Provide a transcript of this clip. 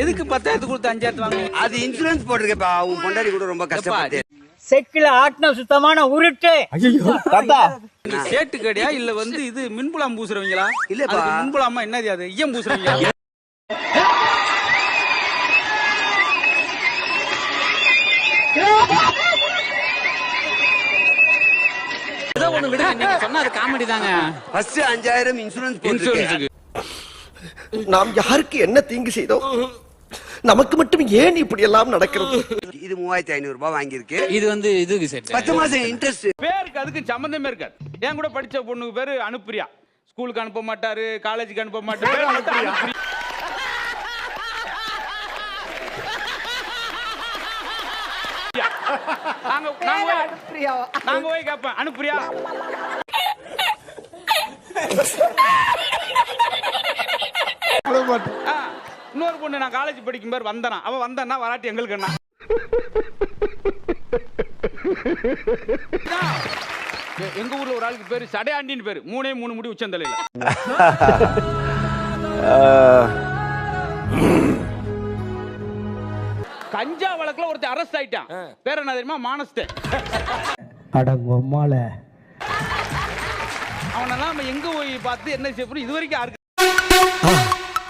எதுக்கு பத்தாயிரத்து கொடுத்து அஞ்சாயிரத்து வாங்குனீங்க? அது இன்சூரன்ஸ் போட்டிருக்கப்பா. உன் பொண்டாடி கூட ரொம்ப கஷ்டப்பட்டு. செக்கில ஆட்டின சுத்தமான உருட்டு. சேட்டு கடையா இல்ல வந்து இது மின்புலம் பூசுறவங்களா? இல்லப்பா. அதுக்கு மின்புலமா என்னது அது? ஈயம் பூசுறவங்களா? சொன்னா அது காமெடி தாங்க. ஃபர்ஸ்ட் அஞ்சாயிரம் இன்சூரன்ஸ் இன்சூரன்ஸுக்கு நாம் யாருக்கு என்ன தீங்கு செய்தோம்? நமக்கு மட்டும் ஏன் இப்படி எல்லாம் நடக்கிறது? இது மூவாயிரத்தி ஐநூறு ரூபாய் வாங்கியிருக்கு. இது வந்து இதுக்கு செட் பத்து மாசம் இன்ட்ரெஸ்ட் பேருக்கு அதுக்கு சம்பந்தமே இருக்காது. என் கூட படிச்ச பொண்ணுக்கு பேரு அனுப்பிரியா. ஸ்கூலுக்கு அனுப்ப மாட்டாரு காலேஜுக்கு அனுப்ப மாட்டாரு. நாங்க நாங்க போய்- நாங்க போய் கேட்பேன் அனுப்புறியா ஆ, இன்னொரு பொண்ணு நான் காலேஜ் படிக்கும் பேர் வந்தனா. அவ வந்தனா வராட்டி எங்களுக்கு என்ன? எங்க ஊர்ல ஒரு ஆளுக்கு பேரு சடையாண்டின்னு பேரு. மூணே மூணு முடி உச்சந்தலையில. கஞ்சா வழக்குல ஒருத்தன் அரெஸ்ட் ஆயிட்டான். பேர் என்ன தெரியுமா? மானஸ்தேன் அடங்கொம்மால அவனெல்லாம் நம்ம எங்க போய் பார்த்து என்ன செய்ய போறோம்? இது வரைக்கும்